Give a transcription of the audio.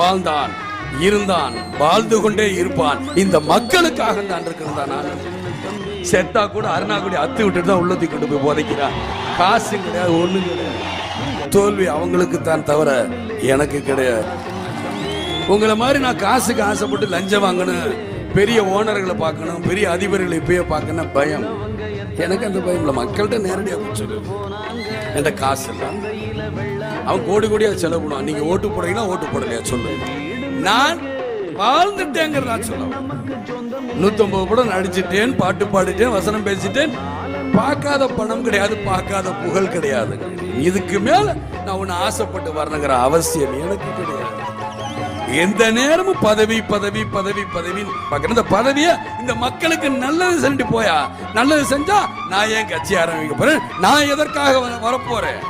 வாழ்ந்தான் இருந்தான் வாழ்ந்து கொண்டே இருப்பான். இந்த மக்களுக்காக தான் இருக்கிறதா செத்தா கூட அருணாக்குடி அத்து விட்டுட்டு தான் உள்ளத்தை கொண்டு போய் புதைக்கிறான். காசு கிடையாது ஒண்ணு கிடையாது. தோல்வி அவங்களுக்கு தான் தவிர எனக்கு கிடையாது. உங்களை மாதிரி நான் காசுக்கு ஆசைப்பட்டு லஞ்சம் வாங்கணும் பெரிய ஓனர்களை பார்க்கணும் பெரிய அதிபர்களை இப்பயே பார்க்கணும் பயம். எனக்கு அந்த பயம் இல்லை. மக்கள்கிட்ட நேரடியாக சொல்லு. என்கிட்ட காசு இல்லை. அவன் கோடி கோடியா செலவு பண்ணுவான். நீங்க ஓட்டு போடுறீங்களா ஓட்டு போடலையா? சொல்லு. நான் வாழ்ந்துட்டேங்கிறதா சொல்ல நூத்தொன்பது படம் நடிச்சிட்டேன் பாட்டு பாடிட்டேன் வசனம் பேசிட்டேன். பார்க்காத பணம் கிடையாது பார்க்காத புகழ் கிடையாது. இதுக்கு மேல நான் உன்னை ஆசைப்பட்டு வரணுங்கிற அவசியம் எனக்கு கிடையாது. எந்த நேரமும் பதவி பதவி பதவி பதவி பார்க்கணும். இந்த பதவியை இந்த மக்களுக்கு நல்லது செஞ்சு போயா? நல்லது செஞ்சா நான் ஏன் கட்சி ஆரம்பிக்க போறேன்? நான் எதற்காக வரப்போறேன்?